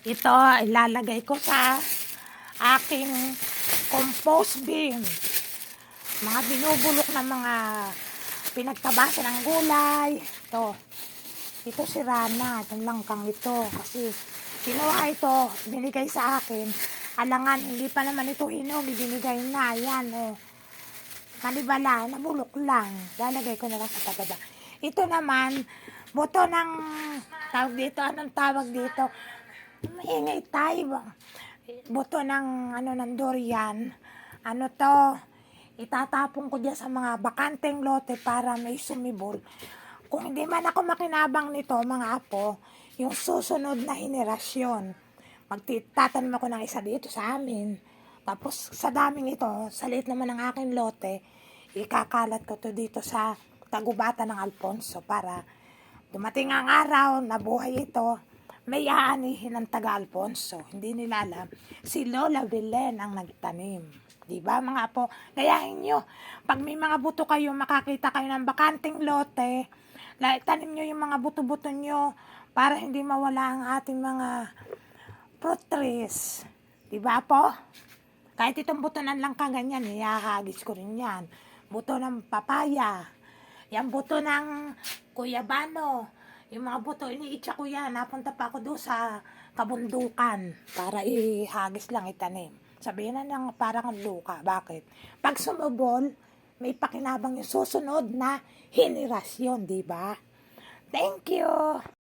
Ito, ilalagay ko sa aking compost bin. Mga binubulok ng mga pinagtabasa ng gulay. Ito. Ito si Rana. Itong langkang ito. Kasi kinuha ito, binigay sa akin. Alangan, hindi pa naman ito hinog. Ibinigay na. Yan, oh. Kanibala, nabulok lang. Lalagay ko na lang sa pababa. Ito naman, buto ng, tawag dito, anong tawag dito? Maingay tayo. Buto ng, ano, ng durian. Ano to? Itatapon ko dyan sa mga bakanteng lote para may sumibol. Kung hindi man ako makinabang nito, mga apo, yung susunod na henerasyon, magtitatanong ako ng isa dito sa amin. Tapos sa daming ito, sa liit naman ng aking lote, ikakalat ko to dito sa tagubatan ng Alfonso para dumating ang araw na buhay ito, may aanihin ng taga Alfonso. Hindi nila alam. Si Lola Belen ang nagtanim. Di ba mga apo? Gayahin nyo. Pag may mga buto kayo, makakita kayo ng bakanting lote, tanim nyo yung mga buto-buto nyo para hindi mawala ang ating mga fruit trees. Di ba po? Kahit itong buto ng langka ganyan, ihahagis ko rin yan. Buto ng papaya. Yan buto ng kuyabano. Yung mga buto, iniitsa ko yan. Napunta pa ako doon sa kabundukan para ihagis lang itanim. Sabihin na lang parang ang luka. Bakit? Pag sumubol, may pakinabang yung susunod na henerasyon, di ba? Thank you!